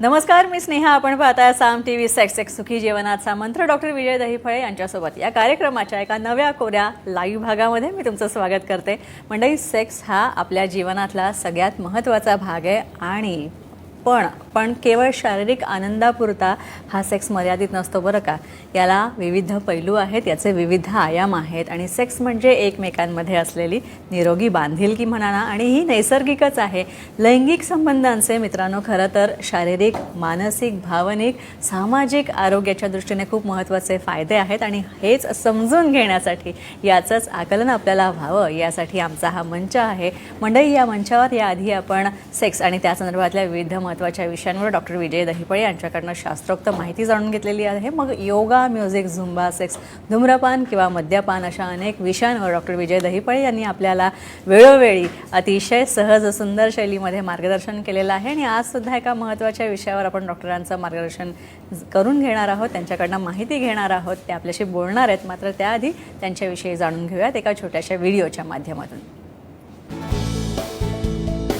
नमस्कार मी स्नेहा. आपण पाहताय साम टी व्ही सेक्स एक सुखी जीवनाचा मंत्र. डॉक्टर विजय दहीफळे यांच्यासोबत या कार्यक्रमाच्या एका नव्या कोऱ्या लाईव्ह भागामध्ये मी तुमचं स्वागत करते. मंडळी सेक्स हा आपल्या जीवनातला सगळ्यात महत्त्वाचा भाग आहे आणि पण पण केवळ शारीरिक आनंदापुरता हा सेक्स मर्यादित नसतो बरं का. याला विविध पैलू आहेत याचे विविध आयाम आहेत आणि सेक्स म्हणजे एकमेकांमध्ये असलेली निरोगी बांधिलकी म्हणा ना आणि ही नैसर्गिकच आहे. लैंगिक संबंधांचे मित्रांनो खरं तर शारीरिक मानसिक भावनिक सामाजिक आरोग्याच्या दृष्टीने खूप महत्त्वाचे फायदे आहेत आणि हेच समजून घेण्यासाठी याचंच आकलन आपल्याला व्हावं यासाठी आमचा हा मंच आहे. मंडळी या मंचावर याआधी आपण सेक्स आणि त्या संदर्भातल्या विविध महत्त्वाच्या विषयांवर डॉक्टर विजय दहिपळे यांच्याकडनं शास्त्रोक्त माहिती जाणून घेतलेली आहे. मग योगा म्युझिक झुंबा सेक्स धूम्रपान किंवा मद्यपान अशा अनेक विषयांवर डॉक्टर विजय दहिपळे यांनी आपल्याला वेळोवेळी अतिशय सहज सुंदर शैलीमध्ये मार्गदर्शन केलेलं आहे. आणि आजसुद्धा एका महत्त्वाच्या विषयावर आपण डॉक्टरांचं मार्गदर्शन करून घेणार आहोत. त्यांच्याकडनं माहिती घेणार आहोत. ते आपल्याशी बोलणार आहेत. मात्र त्याआधी त्यांच्याविषयी जाणून घेऊयात एका छोट्याशा व्हिडिओच्या माध्यमातून.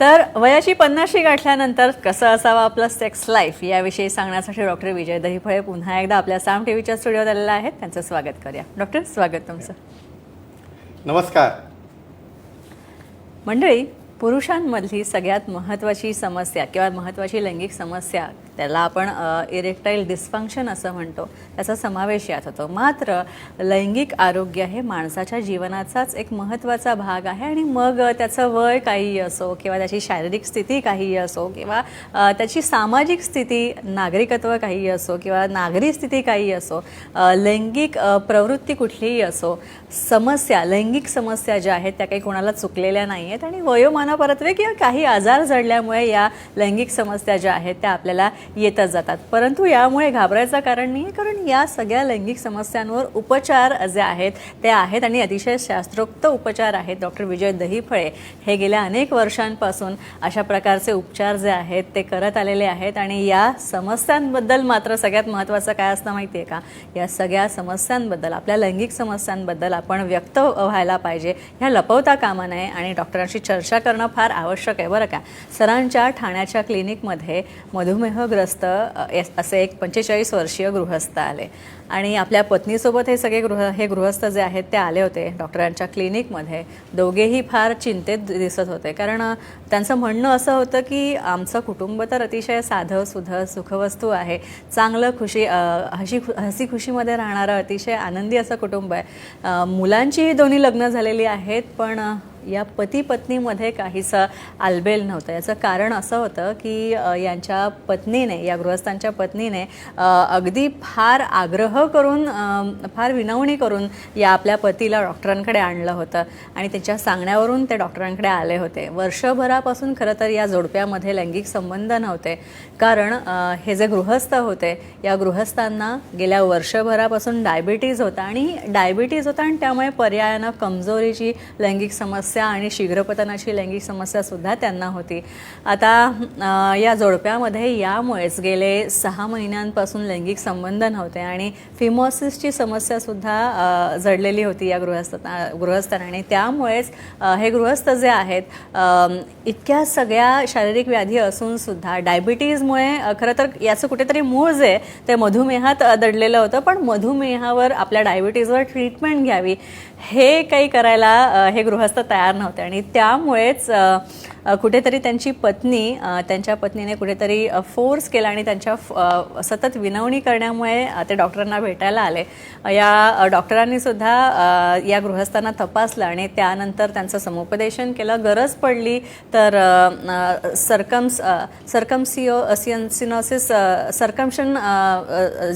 तर वयाची पन्नाशी गाठल्यानंतर कसं असावं आपलं सेक्स लाईफ याविषयी सांगण्यासाठी डॉक्टर विजय दहीफळे पुन्हा एकदा आपल्या साम टी व्हीच्या स्टुडिओत आलेला आहेत. त्यांचं स्वागत करूया. डॉक्टर स्वागत तुमचं. नमस्कार. मंडळी पुरुषांमधली सगळ्यात महत्त्वाची समस्या किंवा महत्त्वाची लैंगिक समस्या त्याला आपण इरेक्टाईल डिस्फंक्शन असं म्हणतो. त्याचा समावेश यात होतो. मात्र लैंगिक आरोग्य हे माणसाच्या जीवनाचाच एक महत्त्वाचा भाग आहे आणि मग त्याचं वय काहीही असो किंवा त्याची शारीरिक स्थिती काहीही असो किंवा त्याची सामाजिक स्थिती नागरिकत्व काहीही असो किंवा नागरी स्थिती काहीही असो लैंगिक प्रवृत्ती कुठलीही असो समस्या लैंगिक समस्या ज्या आहेत त्या काही कोणाला चुकलेल्या नाही आहेत आणि परतवे किंवा काही आजार जडल्यामुळे या लैंगिक समस्या ज्या आहेत त्या आपल्याला येतच जातात. परंतु यामुळे घाबरायचं कारण नाही कारण या सगळ्या लैंगिक समस्यांवर उपचार जे आहेत ते आहेत आणि अतिशय शास्त्रोक्त उपचार आहेत. डॉक्टर विजय दहीफळे हे गेल्या अनेक वर्षांपासून अशा प्रकारचे उपचार जे आहेत ते करत आलेले आहेत आणि या समस्यांबद्दल मात्र सगळ्यात महत्त्वाचं काय असतं माहिती आहे का? या सगळ्या समस्यांबद्दल आपल्या लैंगिक समस्यांबद्दल आपण व्यक्त व्हायला पाहिजे. ह्या लपवता कामा नये आणि डॉक्टरांशी चर्चा करणं फार आवश्यक आहे बरं का. सरांच्या ठाण्याच्या क्लिनिकमध्ये मधुमेहग्रस्त एस- असे एक पंचेचाळीस वर्षीय गृहस्थ आले. आणि आपल्या पत्नीसोबत हे सगळे गृह हे गृहस्थ जे आहेत ते आले होते डॉक्टरांच्या क्लिनिकमध्ये. दोघेही फार चिंतेत दिसत होते. कारण त्यांचं म्हणणं असं होतं की आमचं कुटुंब तर अतिशय साधं सुधं सुखवस्तू आहे. चांगलं खुशी हशी हसी खुशीमध्ये राहणारं अतिशय आनंदी असं कुटुंब आहे. मुलांचीही दोन्ही लग्न झालेली आहेत पण या पती पत्नीमध्ये काहीसं आलबेल नव्हतं. याचं कारण असं होतं की यांच्या पत्नीने या गृहस्थांच्या पत्नीने अगदी फार आग्रह करून फार विनवणी करून या आपल्या पतीला डॉक्टरांकडे आणलं होतं. आणि त्यांच्या सांगण्यावरून ते डॉक्टरांकडे आले होते. वर्षभरापासून खरं तर या जोडप्यामध्ये लैंगिक संबंध नव्हते. कारण हे जे गृहस्थ होते या गृहस्थांना गेल्या वर्षभरापासून डायबिटीज होता. आणि डायबिटीज होता आणि त्यामुळे पर्यायानं कमजोरीची लैंगिक समस्या आणि शीघ्रपतनाची लैंगिक समस्यासुद्धा त्यांना होती. आता या जोडप्यामध्ये यामुळेच गेले सहा महिन्यांपासून लैंगिक संबंध नव्हते. आणि फिमोसिसची समस्यासुद्धा जडलेली होती या गृहस्थ गृहस्थांना. आणि त्यामुळेच हे गृहस्थ जे आहेत इतक्या सगळ्या शारीरिक व्याधी असून सुद्धा डायबिटीजमुळे खरं तर याचं कुठेतरी मूळ जे ते मधुमेहात दडलेलं होतं. पण मधुमेहावर आपल्या डायबिटीजवर ट्रीटमेंट घ्यावी हे काही करायला हे गृहस्थ तयार नव्हते. आणि त्यामुळेच कुठेतरी त्यांची पत्नी त्यांच्या पत्नीने कुठेतरी फोर्स केला आणि त्यांच्या फ- सतत विनवणी करण्यामुळे ते डॉक्टरांना भेटायला आले. या डॉक्टरांनी सुद्धा या गृहस्थांना तपासलं आणि त्यानंतर त्यांचं समुपदेशन केलं. गरज पडली तर सरकम्स सरकमसिओ सिनोसिस सरकमशन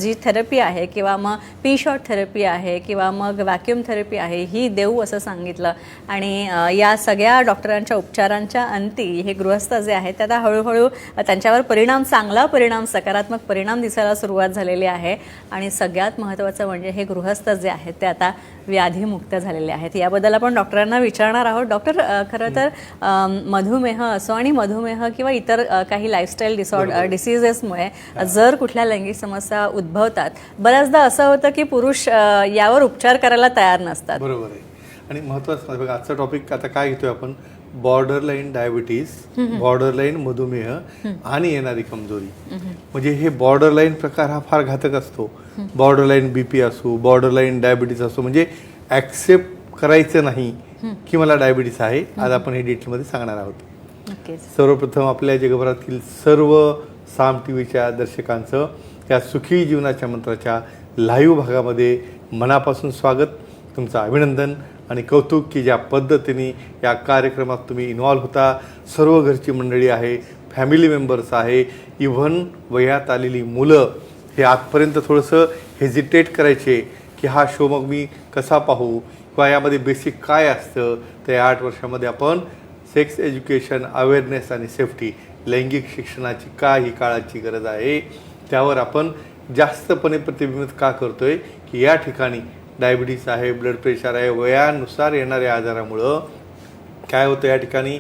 जी थेरपी आहे किंवा मग पी शॉट थेरपी आहे किंवा मग व्हॅक्युम थेरपी आहे ही देऊ असं सांगितलं. आणि या सगळ्या डॉक्टरांच्या उपचारांच्या अंती हे गृहस्थ जे आहेत ते आता हळूहळू त्यांच्यावर परिणाम चांगला परिणाम सकारात्मक परिणाम दिसायला सुरुवात झालेली आहे. आणि सगळ्यात महत्त्वाचं म्हणजे हे गृहस्थ जे आहेत ते आता व्याधीमुक्त झालेले आहेत. याबद्दल आपण डॉक्टरांना विचारणार आहोत. डॉक्टर खरं तर मधुमेह असो आणि मधुमेह किंवा इतर काही लाईफस्टाईल डिसऑर्डर डिसिजेसमुळे जर कुठल्या लैंगिक समस्या उद्भवतात बऱ्याचदा असं होतं की पुरुष यावर उपचार करायला तयार नसतात. बरोबर आहे. आणि महत्वाचं म्हणजे बघा आजचा टॉपिक आता काय घेतोय आपण? Border line diabetes border line मधुमेह आणि येणारी कमजोरी. म्हणजे हे बॉर्डर लाईन प्रकार हा फार घातक असतो. बॉर्डर लाईन बीपी असो बॉर्डर लाईन डायबिटीज असो म्हणजे ऍक्सेप्ट करायचं नाही की मला डायबिटीस आहे आज आपण हे डिटेलमध्ये सांगणार आहोत. सर्वप्रथम आपल्या जगभरातील सर्व साम टी व्हीच्या दर्शकांचं या सुखी जीवनाच्या मंत्राच्या लाईव्ह भागामध्ये मनापासून स्वागत. तुमचं अभिनंदन आणि कौतुक की ज्या पद्धतीने या कार्यक्रमात तुम्ही इन्व्हॉल्व्ह होता. सर्व घरची मंडळी आहे फॅमिली मेंबर्स आहे इव्हन वयात आलेली मुलं हे आजपर्यंत थोडंसं हेजिटेट करायचे की हा शो मग मी कसा पाहू? किंवा यामध्ये बेसिक काय असतं? तर या आठ वर्षामध्ये आपण सेक्स एज्युकेशन अवेअरनेस आणि सेफ्टी लैंगिक शिक्षणाची का ही काळाची गरज आहे? त्यावर आपण जास्तपणे प्रतिबिंबित का करतोय? की या ठिकाणी डायबिटीस आहे ब्लड प्रेशर आहे वयानुसार येणाऱ्या आजारामुळं काय होतं या ठिकाणी?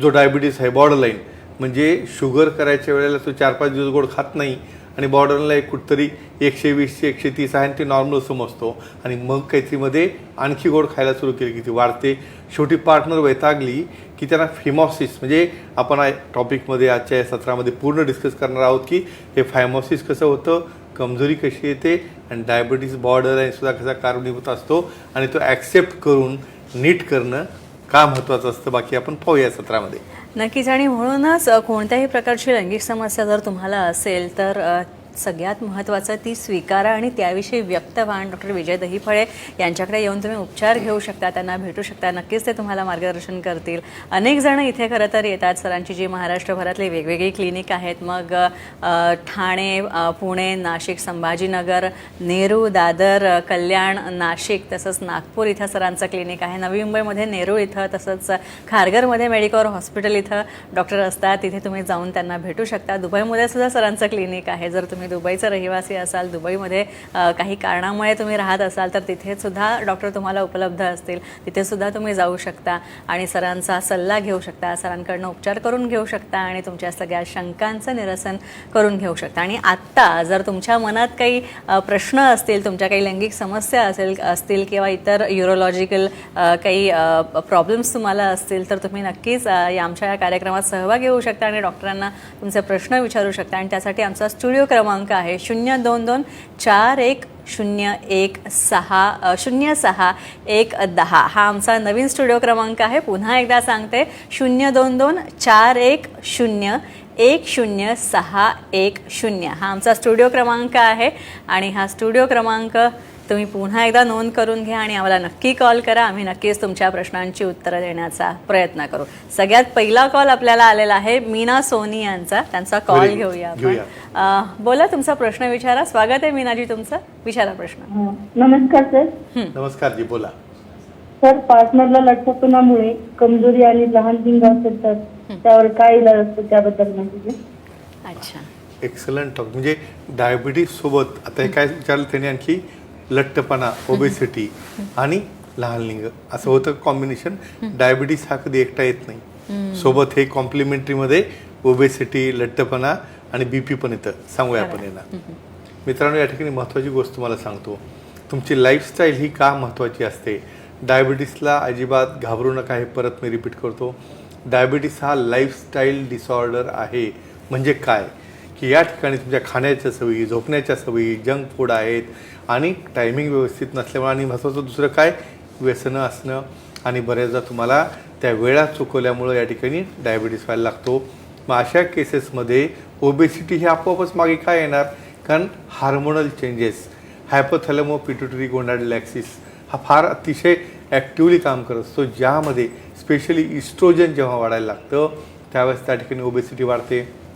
जो डायबिटीस आहे बॉर्डरलाईन म्हणजे शुगर करायच्या वेळेला तो चार पाच दिवस गोड खात नाही आणि बॉर्डरला एक कुठतरी एकशे वीसशे एकशे तीस आहे आणि ते नॉर्मल समजतो. आणि मग काहीतरीमध्ये आणखी गोड खायला सुरू केली की ती वाढते. शेवटी पार्टनर वैतागली की त्यांना फिमॉसिस म्हणजे आपण टॉपिकमध्ये आजच्या या सत्रामध्ये पूर्ण डिस्कस करणार आहोत की हे फायमॉसिस कसं होतं कमजोरी कशी येते आणि डायबिटीज बॉर्डर आहे सुद्धा कसा कारणीभूत असतो आणि तो ॲक्सेप्ट करून नीट करणं का महत्त्वाचं असतं बाकी आपण पाहूया सत्रामध्ये. नक्कीच आणि म्हणूनच कोणत्याही प्रकारची लैंगिक समस्या जर तुम्हाला असेल तर सगळ्यात महत्त्वाचं ती स्वीकारा आणि त्याविषयी व्यक्त व्हा. डॉक्टर विजय दहीफळे यांच्याकडे येऊन तुम्ही उपचार घेऊ शकता त्यांना भेटू शकता. नक्कीच ते तुम्हाला मार्गदर्शन करतील. अनेक जण इथे खरं तर येतात सरांची जी महाराष्ट्रभरातली वेगवेगळी क्लिनिक आहेत. मग ठाणे पुणे नाशिक संभाजीनगर नेरू दादर कल्याण नाशिक तसंच नागपूर इथं सरांचं क्लिनिक आहे. नवी मुंबईमध्ये नेरू इथं तसंच खारघरमध्ये मेडिकॉर हॉस्पिटल इथं डॉक्टर असतात. तिथे तुम्ही जाऊन त्यांना भेटू शकता. दुबईमध्ये सुद्धा सरांचं क्लिनिक आहे जर तुम्ही दुबईचं रहिवासी असाल दुबईमध्ये काही कारणामुळे तुम्ही राहत असाल तर तिथे सुद्धा डॉक्टर तुम्हाला उपलब्ध असतील. तिथेसुद्धा तुम्ही जाऊ शकता आणि सरांचा सल्ला घेऊ शकता सरांकडनं उपचार करून घेऊ शकता आणि तुमच्या सगळ्या शंकांचं निरसन करून घेऊ शकता. आणि आत्ता जर तुमच्या मनात काही प्रश्न असतील तुमच्या काही लैंगिक समस्या असेल असतील किंवा इतर युरोलॉजिकल काही प्रॉब्लेम्स तुम्हाला असतील तर तुम्ही नक्कीच आमच्या या कार्यक्रमात सहभाग घेऊ शकता आणि डॉक्टरांना तुमचे प्रश्न विचारू शकता. आणि त्यासाठी आमचा स्टुडिओ क्रमांक क्रमांक आहे. शून्य दोन दोन चार एक शून्य एक सहा शून्य सहा एक दहा. हा आमचा नवीन स्टुडिओ क्रमांक आहे. पुन्हा एकदा सांगते. शून्य दोन दोन चार एक शून्य एक शून्य सहा एक शून्य. हा आमचा स्टुडिओ क्रमांक आहे आणि हा स्टुडिओ क्रमांक तुम्ही पुन्हा एकदा नोंद करून घ्या आणि आम्हाला नक्की कॉल करा. आम्ही नक्कीच तुमच्या प्रश्नांची उत्तरं देण्याचा प्रयत्न करू. सगळ्यात पहिला कॉल आपल्याला आलेला आहे मीना सोनी यांचा. त्यांचा कॉल. घेऊया आपण. बोला तुमचा प्रश्न विचारा. स्वागत आहे मीनाजी तुमचं. विचारा प्रश्न. हा. नमस्कार सर. नमस्कार जी बोला. सर पार्टनरला लठ्ठपणामुळे कमजोरी आणि लहान लिंग असेल तर त्यावर काय इलाज असतो त्याबद्दल माहिती. अच्छा. एक्सलंट टॉक म्हणजे डायबिटीज सोबत आता हे काय विचारलं त्याने आणखी? लठ्ठपणा ओबेसिटी आणि लहान लिंग. असं होतं कॉम्बिनेशन डायबिटीस हा कधी एकटा येत नाही. सोबत हे कॉम्प्लिमेंटरीमध्ये ओबेसिटी लठ्ठपणा आणि बीपी पण येतं. सांगूया आपण यांना. मित्रांनो या ठिकाणी महत्त्वाची गोष्ट तुम्हाला सांगतो. तुमची लाईफस्टाईल ही का महत्त्वाची असते? डायबिटीसला अजिबात घाबरू नका हे परत मी रिपीट करतो. डायबिटीस हा लाईफस्टाईल डिसऑर्डर आहे. म्हणजे काय? की या ठिकाणी तुमच्या खाण्याच्या सवयी झोपण्याच्या सवयी जंक फूड आहेत आणि टायमिंग व्यवस्थित नसल्यामुळे आणि महत्त्वाचं दुसरं काय? व्यसनं असणं. आणि बऱ्याचदा तुम्हाला त्या वेळा चुकवल्यामुळं या ठिकाणी डायबिटीस व्हायला लागतो. मग अशा केसेसमध्ये ओबेसिटी हे आपोआपच मागे काय येणार? कारण hormonal changes hypothalamo pituitary gonadal axis हा फार अतिशय ॲक्टिवली काम करत असतो. ज्यामध्ये स्पेशली इस्ट्रोजन जेव्हा वाढायला लागतं त्यावेळेस त्या ठिकाणी ओबेसिटी वाढते.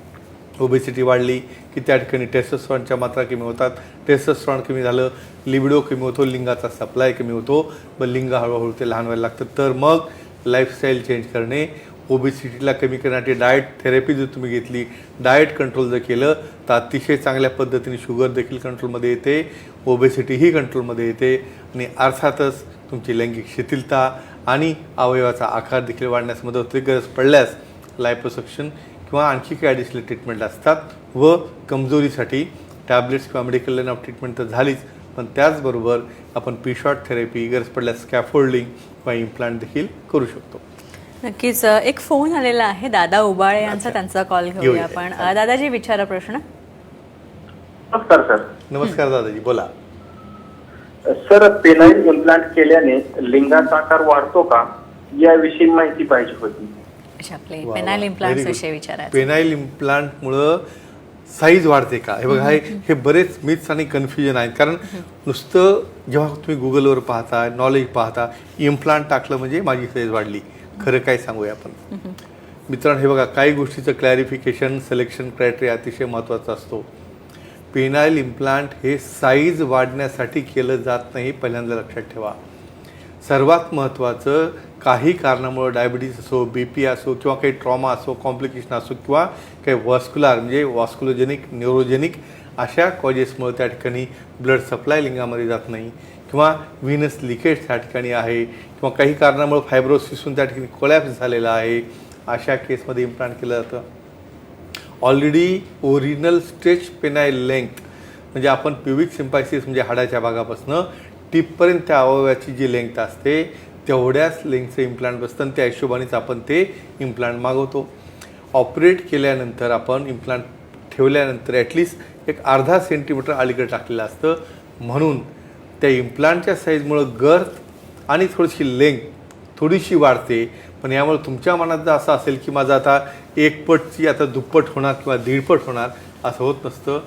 ओबेसिटी वाढली की त्या ठिकाणी टेस्टोस्ट्रॉनच्या मात्रा कमी होतात. टेस्टोस्ट्रॉन कमी झालं लिबिडो कमी होतो लिंगाचा सप्लाय कमी होतो. मग लिंग हळूहळू ते लहान व्हायला लागतं. तर मग लाईफस्टाईल चेंज करणे ओबेसिटीला कमी करण्यासाठी डाएट थेरपी जर तुम्ही घेतली डाएट कंट्रोल जर केलं तर अतिशय चांगल्या पद्धतीने शुगर देखील कंट्रोलमध्ये येते ओबेसिटीही कंट्रोलमध्ये येते आणि अर्थातच तुमची लैंगिक शिथिलता आणि अवयवाचा आकार देखील वाढण्यास मदत होते. गरज पडल्यास लायपोसक्शन किंवा आणखी काही ॲडिशनल ट्रीटमेंट असतात व कमजोरीसाठी टॅबलेट्स किंवा मेडिकल लाईन ऑफ ट्रीटमेंट तर झालीच पण त्याचबरोबर आपण पिशॉट थेरपी गरज पडल्यास स्कॅफोल्डिंग किंवा इम्प्लांट देखील करू शकतो. नक्कीच एक फोन आलेला आहे दादा उबाळे यांचा. त्यांचा कॉल घेऊया घेऊया. आपण. दादाजी विचारा प्रश्न. नमस्कार सर. नमस्कार दादाजी बोला. सर पेनाईल इम्प्लांट केल्याने लिंगाचा आकार वाढतो का? याविषयी माहिती पाहिजे होती. अच्छा आपले वा, वा. Penile implants Very good. विषयी विचारायचं. पेनाईल इम्प्लांटमुळं साईज वाढते का? हे बघा हे हे बरेच मिथ्स आणि कन्फ्युजन आहेत. कारण नुसतं जेव्हा तुम्ही गुगलवर पाहता नॉलेज पाहता इम्प्लांट टाकलं म्हणजे माझी साईज वाढली. खरं काय सांगूया आपण? मित्रांनो हे बघा काही गोष्टीचं क्लॅरिफिकेशन सिलेक्शन क्रायटेरिया अतिशय महत्त्वाचा असतो. पेनाईल इम्प्लांट हे साईज वाढण्यासाठी केलं जात नाही पहिल्यांदा लक्षात ठेवा. सर्वात महत्त्वाचं काही कारणामुळं डायबिटीज असो बी पी असो किंवा काही ट्रॉमा असो कॉम्प्लिकेशन असो किंवा काही वॉस्क्युलर म्हणजे वॉस्क्युलोजेनिक न्यूरोजेनिक अशा कॉजेसमुळे त्या ठिकाणी ब्लड सप्लाय लिंगामध्ये जात नाही किंवा व्हिनस लिकेज त्या ठिकाणी आहे किंवा काही कारणामुळे फायब्रोसिसून त्या ठिकाणी कोलॅप्स झालेला आहे अशा केसमध्ये इम्प्लांट केलं जातं. Already original stretch penile length म्हणजे आपण प्युबिक सिम्पायसिस म्हणजे हाडाच्या भागापासून टिपपर्यंत त्या अवयवाची जी लेंथ असते तेवढ्याच लेंथचं इम्प्लांट बसतं. आणि त्या हिशोबानेच आपण ते इम्प्लांट मागवतो. ऑपरेट केल्यानंतर आपण इम्प्लांट ठेवल्यानंतर ॲटलिस्ट एक अर्धा सेंटीमीटर अलीकडे टाकलेलं असतं. म्हणून त्या इम्प्लांटच्या साईजमुळं गर्थ आणि थोडीशी लेंथ थोडीशी वाढते. पण यामुळे तुमच्या मनात जर असं असेल की माझं आता एक पटची आता दुप्पट होणार किंवा दीडपट होणार असं होत नसतं.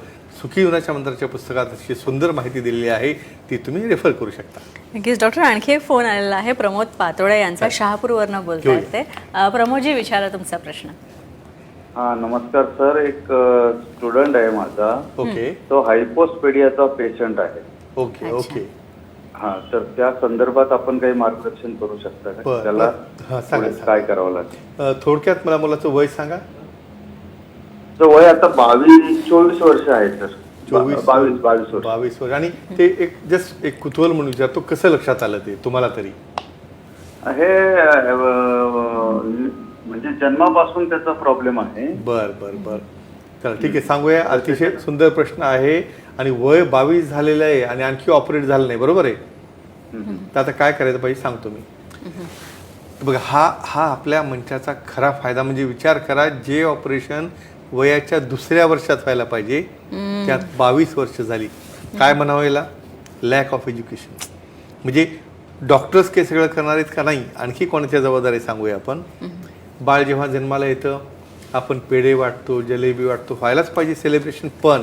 सुखी जीवनाच्या मंत्राच्या पुस्तकात अशी सुंदर माहिती दिलेली आहे ती तुम्ही रेफर करू शकता. नक्कीच. डॉक्टर आणखी एक फोन आलेला आहे प्रमोद पातोळे यांचा. शहापूरवरनं बोलता घेऊया. येते अ, प्रमोदजी विचारा तुमचा प्रश्न. हा नमस्कार सर. एक स्टुडंट आहे माझा. ओके. तो हायपोस्पेडियाचा पेशंट आहे. ओके. ओके. हा तर त्या संदर्भात आपण काही मार्गदर्शन करू शकता का? त्याला. काय करावं लागेल? थोडक्यात मला मुलाचं वय सांगा. तर वय आता बावीस चोवीस वर्ष आहे सर चोवीस बावीस बावीस वर्ष. बावीस वर्ष. आणि ते एक जस्ट एक कुतूहल म्हणून विचारतो कसं लक्षात आलं ते तुम्हाला तरी? हे म्हणजे जन्मापासून त्याचा प्रॉब्लेम आहे. बर बर बर. चला ठीक आहे सांगूया. अतिशय सुंदर प्रश्न आहे आणि वय बावीस झालेलं आहे आणि आणखी ऑपरेट झालं नाही बरोबर आहे. तर आता काय करायचं पाहिजे सांगतो मी बघा हा हा आपल्या मंचाचा खरा फायदा म्हणजे विचार करा जे ऑपरेशन वयाच्या दुसऱ्या वर्षात व्हायला पाहिजे. त्यात बावीस वर्ष झाली. काय म्हणावं याला? लॅक ऑफ एज्युकेशन म्हणजे डॉक्टर्स काही सगळं करणार आहेत का नाही? आणखी कोणाच्या जबाबदारी सांगूया आपण? बाळ जेव्हा जन्माला येतं आपण पेढे वाटतो जलेबी वाटतो व्हायलाच पाहिजे सेलिब्रेशन पण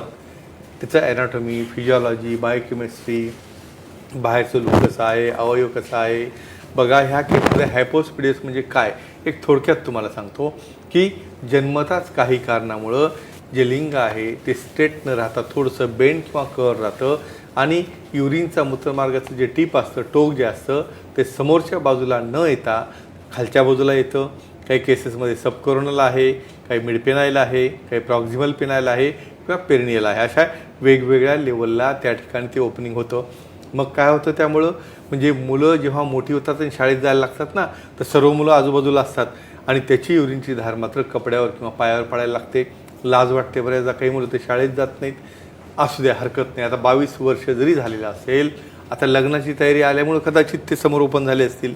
त्याचं ॲनाटॉमी फिजिओलॉजी बायोकेमिस्ट्री बाहेरचं लूक कसं आहे अवयव कसा आहे बघा ह्या केसमध्ये हायपोस्पिडियस म्हणजे काय? एक थोडक्यात तुम्हाला सांगतो. की जन्मताच काही कारणामुळं जे लिंग आहे ते स्ट्रेट न राहता थोडंसं बेंड किंवा कर राहतं आणि युरिनचा मूत्रमार्गाचं जे टीप असतं टोक जे असतं ते समोरच्या बाजूला न येता खालच्या बाजूला येतं. काही केसेसमध्ये सबकोरोनल आहे काही मिडपेनाईल आहे काही प्रॉक्झिमल पेनाईल आहे किंवा पेरनियल आहे. अशा वेगवेगळ्या लेवलला त्या ठिकाणी ते ओपनिंग होतं. मग काय होतं त्यामुळं? म्हणजे मुलं जेव्हा मोठी होतात आणि शाळेत जायला लागतात ना तर सर्व मुलं आजूबाजूला असतात. आणि त्याची युरिनची धार मात्र कपड्यावर किंवा पायावर पडायला लागते. लाज वाटते बऱ्याचदा. काही मुलं ते शाळेत जात नाहीत. असू द्या हरकत नाही. आता बावीस वर्ष जरी झालेलं असेल आता लग्नाची तयारी आल्यामुळे कदाचित ते समोर ओपन झाले असतील.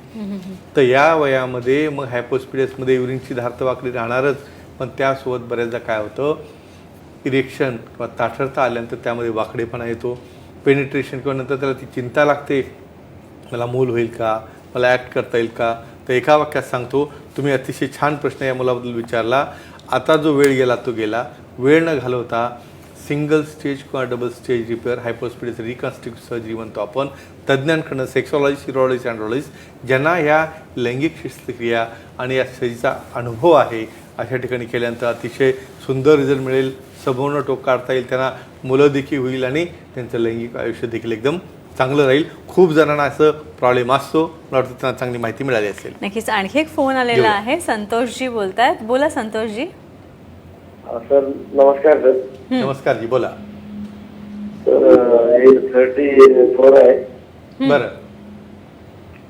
तर या वयामध्ये मग हायपोस्पिडियसमध्ये युरिनची धार तर वाकडी राहणारच. पण त्यासोबत बऱ्याचदा काय होतं इरेक्शन किंवा ताठरता आल्यानंतर त्यामध्ये वाकडेपणा येतो. पेनिट्रेशन किंवा नंतर त्याला ती चिंता लागते. मला मूल होईल का? मला ॲक्ट करता येईल का? तर एका वाक्यात सांगतो तुम्ही अतिशय छान प्रश्न या मुलाबद्दल विचारला. आता जो वेळ गेला तो गेला. वेळ न घालवता सिंगल स्टेज किंवा double stage repair hypospadias reconstructive surgery म्हणतो आपण. तज्ज्ञांकडनं सेक्सॉलॉजी सिरोलॉजी अँड्रॉलॉजिस्ट ज्यांना ह्या लैंगिक शस्त्रक्रिया आणि या सर्जरीचा अनुभव आहे अशा ठिकाणी केल्यानंतर अतिशय सुंदर रिझल्ट मिळेल. संपूर्ण टोक काढता येईल. त्यांना मुलं देखील होईल आणि त्यांचं लैंगिक आयुष्य देखील एकदम चांगलं राहील. खूप जणांना असं प्रॉब्लेम असतो. मला वाटतं त्यांना चांगली माहिती मिळाली असेल. नक्कीच. आणखी एक फोन आलेला. आहे. संतोषजी बोलतायत. बोला संतोषजी. सर नमस्कार सर. नमस्कार जी बोला. हे थर्टी फोर आहे. बरं.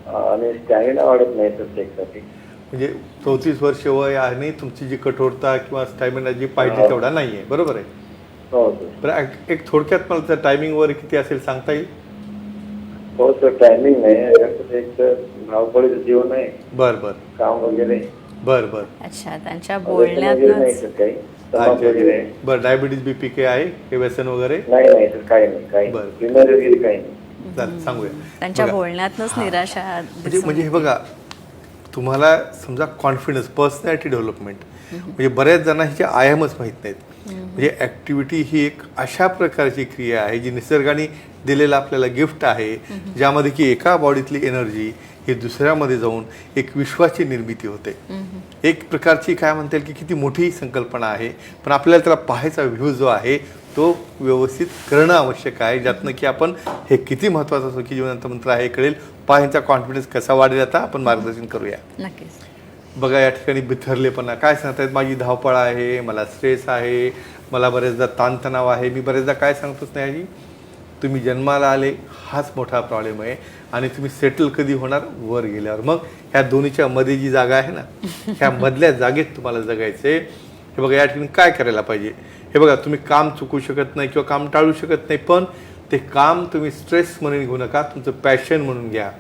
आणि स्टॅमिना वाढत नाही सर म्हणजे चौतीस वर्ष वय आणि तुमची जी कठोरता किंवा स्टॅमिना जी पाहिजे तेवढा नाही आहे बरोबर आहे? हो बरं एक- थोडक्यात मला त्या टायमिंग वगैरे किती असेल सांगता येईल? हो सर टायमिंग नाही याच्यात एक तर धावपळीचं जीवन आहे बरं बरं। काम वगैरे बरं बरं। अच्छा त्यांच्या व्यसन वगैरे नाही बोलण्यातच सर काही। तमाम वगैरे आहे. बरं डायबिटीज बीपी के आहे हे व्यसन वगैरे? नाही नाही सर काही नाही काही बरं. नाही। बिमारी वगैरे काही नाही। चालेल सांगूया। त्यांच्या बघा. बोलण्यातनच निराशा म्हणजे दिसून म्हणजे हे बघा तुम्हाला समजा कॉन्फिडन्स पर्सनॅलिटी डेव्हलपमेंट म्हणजे बऱ्याच जणांचे आयामच माहीत नाहीत. म्हणजे ॲक्टिव्हिटी ही एक अशा प्रकारची क्रिया आहे जी निसर्गाने दिलेलं आपल्याला गिफ्ट आहे ज्यामध्ये की एका बॉडीतली एनर्जी ही दुसऱ्यामध्ये जाऊन एक विश्वाची निर्मिती होते. एक प्रकारची काय म्हणता येईल की किती मोठी संकल्पना आहे पण आपल्याला त्याला पाहायचा व्ह्यू जो आहे तो व्यवस्थित करणं आवश्यक आहे ज्यातनं की आपण हे किती महत्त्वाचं सुखी जीवनाचं मंत्र आहे हे कळेल. पाहायचा कॉन्फिडन्स कसा वाढेल आता आपण मार्गदर्शन करूया. नक्कीच. बघा या ठिकाणी बिथरलेपणा. काय सांगतायत? माझी धावपळ आहे मला स्ट्रेस आहे मला बरेचदा ताणतणाव आहे. मी बरेचदा काय सांगतोच नाही आजी? तुम्ही जन्माला आले हाच मोठा प्रॉब्लेम आहे. आणि तुम्ही सेटल कधी होणार? वर गेल्यावर. मग ह्या दोन्हीच्या मध्ये जी जागा आहे ना ह्या मधल्या जागेत तुम्हाला जगायचे हे बघा या ठिकाणी काय करायला पाहिजे? हे बघा तुम्ही काम चुकू शकत नाही किंवा काम टाळू शकत नाही पण ते काम तुम्ही स्ट्रेस म्हणून घेऊ नका. तुमचं पॅशन म्हणून घ्या.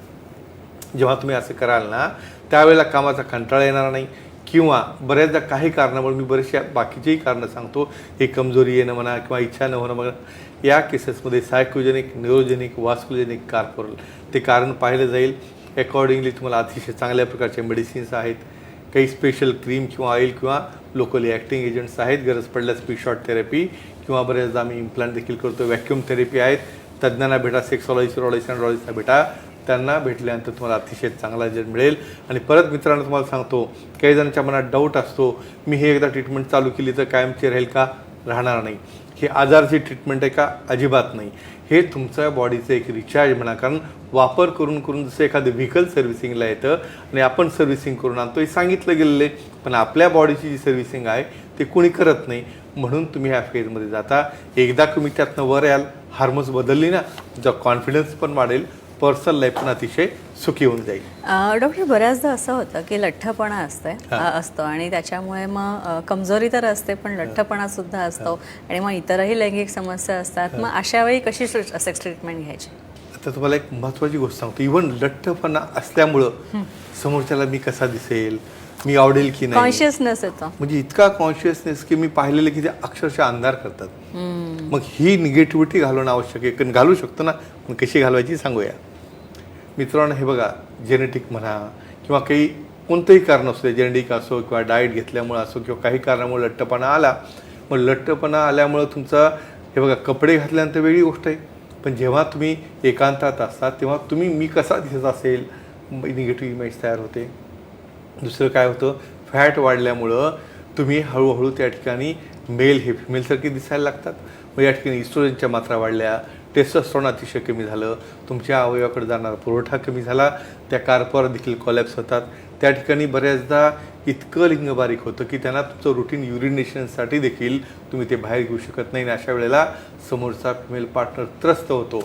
जेव्हा तुम्ही असं कराल ना त्यावेळेला कामाचा कंटाळा येणार नाही किंवा बऱ्याचदा काही कारणामुळे मी बरेचशा बाकीचेही कारणं सांगतो. हे कमजोरी येणं म्हणा किंवा इच्छा न होणं म्हणा या केसेसमध्ये सायकोजेनिक न्यूरोजेनिक वास्कोजेनिक कार्पोरल ते कारण पाहिलं जाईल. अकॉर्डिंगली तुम्हाला अतिशय चांगल्या प्रकारचे मेडिसिन्स आहेत. काही स्पेशल क्रीम किंवा ऑइल किंवा लोकली ॲक्टिंग एजंट्स आहेत. गरज पडल्यास पी शॉर्ट थेरपी किंवा बऱ्याचदा आम्ही इम्प्लांट देखील करतो. व्हॅक्युम थेरपी आहेत. तज्ज्ञांना भेटा सेक्सॉलॉजी सिरोलॉजी अँड्रॉलॉजीचा भेटा. त्यांना भेटल्यानंतर तुम्हाला अतिशय चांगला रिझल्ट मिळेल. आणि परत मित्रांनो तुम्हाला सांगतो काही जणांच्या मनात डाऊट असतो मी हे एकदा ट्रीटमेंट चालू केली तर कायमची राहील का? राहणार नाही. हे आजारची ट्रीटमेंट आहे का? अजिबात नाही. हे तुमच्या बॉडीचं एक रिचार्ज म्हणा कारण वापर करून करून जसं एखादं व्हेकल सर्व्हिसिंगला येतं आणि आपण सर्व्हिसिंग करून आणतो हे सांगितलं गेलेलं आहे. पण आपल्या बॉडीची जी सर्व्हिसिंग आहे ते कुणी करत नाही. म्हणून तुम्ही ह्या फेजमध्ये जाता. एकदा तुम्ही त्यातनं वर याल हार्मोन्स बदलली ना तुमचा कॉन्फिडन्स पण वाढेल. पर्सनल लाईफ पण अतिशय सुखी होऊन जाईल. डॉक्टर बऱ्याचदा असं होतं की लठ्ठपणा असते हा. असतो आणि त्याच्यामुळे मग कमजोरी तर असते पण लठ्ठपणा सुद्धा असतो आणि मग इतरही लैंगिक समस्या असतात. मग अशा वेळी कशी सेक्स ट्रीटमेंट घ्यायची? आता तुम्हाला एक महत्त्वाची गोष्ट सांगतो. इव्हन लठ्ठपणा असल्यामुळं समोरच्याला मी कसा दिसेल मी आवडेल की नाही? कॉन्शियसनेस येतो. म्हणजे इतका कॉन्शियसनेस की मी पाहिलेलं की ते अक्षरशः अंधार करतात. मग ही निगेटिव्हिटी घालवणं आवश्यक आहे. कारण घालू शकतो ना पण कशी घालवायची सांगूया. मित्रांनो हे बघा जेनेटिक म्हणा किंवा काही कोणतंही कारण असू दे जेनेटिक असो किंवा डाएट घेतल्यामुळं असो किंवा काही कारणामुळे लठ्ठपणा आला मग लठ्ठपणा आल्यामुळं तुमचा हे बघा कपडे घातल्यानंतर वेगळी गोष्ट आहे. पण जेव्हा तुम्ही एकांतात असतात तेव्हा तुम्ही मी कसा दिसत असेल निगेटिव्ह इमेज तयार होते. दुसरं काय होतं फॅट वाढल्यामुळं तुम्ही हळूहळू त्या ठिकाणी मेल हे फिमेलसारखे दिसायला लागतात. मग या ठिकाणी इस्ट्रोजनच्या मात्रा वाढल्या टेस्टोस्टेरॉन अतिशय कमी झालं. तुमच्या अवयवाकडे जाणारा पुरवठा कमी झाला. त्या कार्पोरा देखील कॉलॅप्स होतात. त्या ठिकाणी बऱ्याचदा इतकं लिंग बारीक होतं की त्यांना तुमचं रुटीन युरिनेशनसाठी देखील तुम्ही ते बाहेर घेऊ शकत नाही. आणि अशा वेळेला समोरचा फिमेल पार्टनर त्रस्त होतो.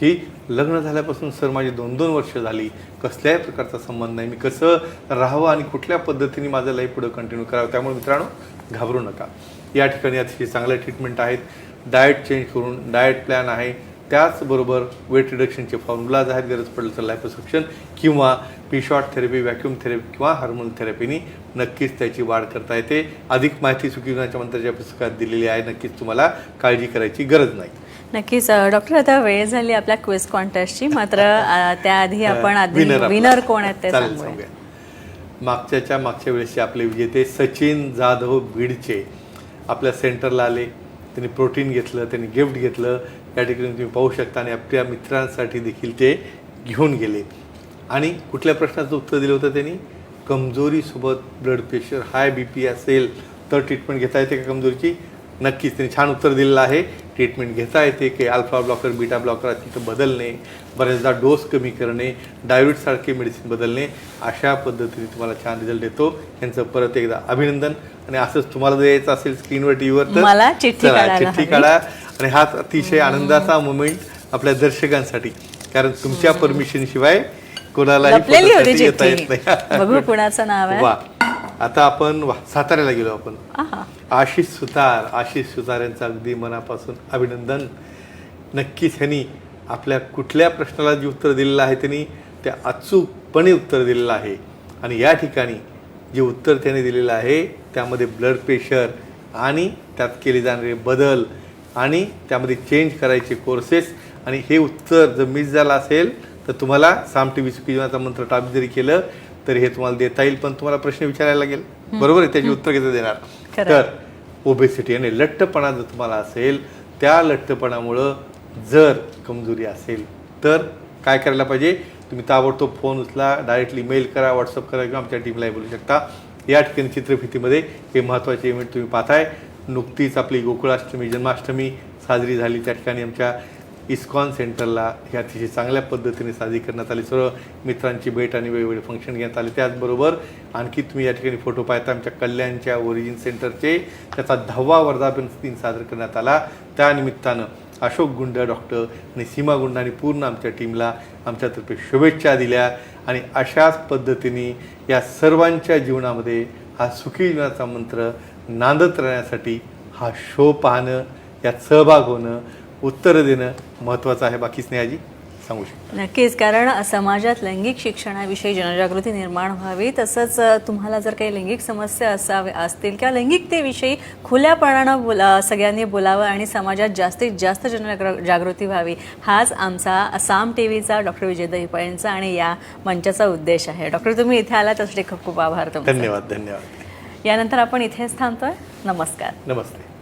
की लग्न झाल्यापासून सर माझी दोन दोन वर्ष झाली. कसल्याही प्रकारचा संबंध नाही. मी कसं राहावं आणि कुठल्या पद्धतीने माझं लाईफ पुढं कंटिन्यू करावं त्यामुळे मित्रांनो घाबरू नका. या ठिकाणी अतिशय चांगल्या ट्रीटमेंट आहेत. डाएट चेंज करून डाएट प्लॅन आहे. त्याचबरोबर वेट रिडक्शनचे फॉर्म्युलाज आहेत गरज पडलं तर लायपोसक्शन किंवा P shot therapy vacuum therapy किंवा हार्मोन थेरपीनी नक्कीच त्याची वाढ करता येते. अधिक माहिती सुखीवनाच्या मंत्राच्या पुस्तकात दिलेली आहे. नक्कीच तुम्हाला काळजी करायची गरज नाही. नक्कीच डॉक्टर आता वेळ झाली आपल्या क्विज कॉन्टेस्टची मात्र त्याआधी आपण आधी. विनर कोण आहेत ते सांगूया. मागच्याच्या मागच्या वेळेसचे आपले विजेते सचिन जाधव बीडचे आपल्या सेंटरला आले. त्यांनी प्रोटीन घेतलं त्यांनी गिफ्ट घेतलं. या ठिकाणी तुम्ही पाहू शकता आणि आपल्या मित्रांसाठी देखील ते घेऊन गेले. आणि कुठल्या प्रश्नाचं उत्तर दिलं होतं त्यांनी? कमजोरीसोबत blood pressure high B P असेल तर ट्रीटमेंट घेता येते का कमजोरीची? नक्कीच. त्यांनी छान उत्तर दिलेलं आहे. ट्रीटमेंट घेता येते की अल्फा ब्लॉकर बीटा ब्लॉकर तिथं बदलणे बऱ्याचदा डोस कमी करणे डायबिटसारखे मेडिसिन बदलणे अशा पद्धतीने तुम्हाला छान रिझल्ट येतो यांचं परत एकदा अभिनंदन. आणि असंच तुम्हाला जर यायचं असेल स्क्रीनवर टीव्हीवर तर मला चिठ्ठी. काढा. आणि हा अतिशय आनंदाचा मोमेंट आपल्या दर्शकांसाठी. कारण तुमच्या परमिशन शिवाय कोणालाही येता येत नाही. कुणाचं नाव आहे. वा. आता आपण साताऱ्याला गेलो आपण. आशिष सुतार आशिष सुतार यांचं अगदी मनापासून अभिनंदन. नक्कीच ह्यांनी आपल्या कुठल्या प्रश्नाला जे उत्तर दिलेलं आहे त्यांनी ते अचूकपणे उत्तर दिलेलं आहे. आणि या ठिकाणी जे उत्तर त्याने दिलेलं आहे त्यामध्ये ब्लड प्रेशर आणि त्यात केले जाणारे बदल आणि त्यामध्ये चेंज करायचे कोर्सेस आणि हे उत्तर जर मिस झालं असेल तर तुम्हाला साम टी व्ही सुखी जीवनाचा मंत्र टाईप जरी केलं तर हे तुम्हाला देता येईल. पण तुम्हाला प्रश्न विचारायला लागेल. बरोबर आहे? त्याची उत्तर कसं देणार. तर ओबेसिटी आणि लठ्ठपणा जर तुम्हाला असेल त्या लठ्ठपणामुळं जर कमजोरी असेल तर काय करायला पाहिजे? तुम्ही ताबडतोब फोन उचला डायरेक्टली मेल करा व्हॉट्सअप करा किंवा आमच्या टीमलाही बोलू शकता. या ठिकाणी चित्रफितीमध्ये हे महत्त्वाचे इव्हेंट तुम्ही पाहताय. नुकतीच आपली गोकुळाष्टमी जन्माष्टमी साजरी झाली. त्या ठिकाणी आमच्या इस्कॉन सेंटरला हे अतिशय चांगल्या पद्धतीने साजरी करण्यात आली. सर्व मित्रांची भेट आणि वेगवेगळे फंक्शन घेण्यात आले. त्याचबरोबर आणखी तुम्ही या ठिकाणी फोटो पाहता आमच्या कल्याणच्या ओरिजिन सेंटरचे त्याचा दहावा वर्धापन दिन साजरा करण्यात आला. त्यानिमित्तानं अशोक गुंड डॉक्टर आणि सीमा गुंडांनी पूर्ण आमच्या टीमला आमच्यातर्फे शुभेच्छा दिल्या. आणि अशाच पद्धतीने या सर्वांच्या जीवनामध्ये हा सुखी जीवनाचा मंत्र नांदत राहण्यासाठी हा शो पाहणं यात सहभाग होणं उत्तर देणं महत्त्वाचं आहे. बाकी स्नेहाजी? सांगू शकतो. नक्कीच कारण समाजात लैंगिक शिक्षणाविषयी जनजागृती निर्माण व्हावी तसंच तुम्हाला जर काही लैंगिक समस्या असावे असतील किंवा लैंगिकतेविषयी खुल्यापणानं बोला सगळ्यांनी बोलावं आणि समाजात जास्तीत जास्त जनजागृ जागृती व्हावी हाच आमचा आसाम टी व्हीचा डॉक्टर विजय दहिपळेंचा आणि या मंचाचा उद्देश आहे. डॉक्टर तुम्ही इथे आला त्यासाठी खूप खूप आभार धन्यवाद धन्यवाद. यानंतर आपण इथेच थांबतोय. नमस्कार. नमस्ते.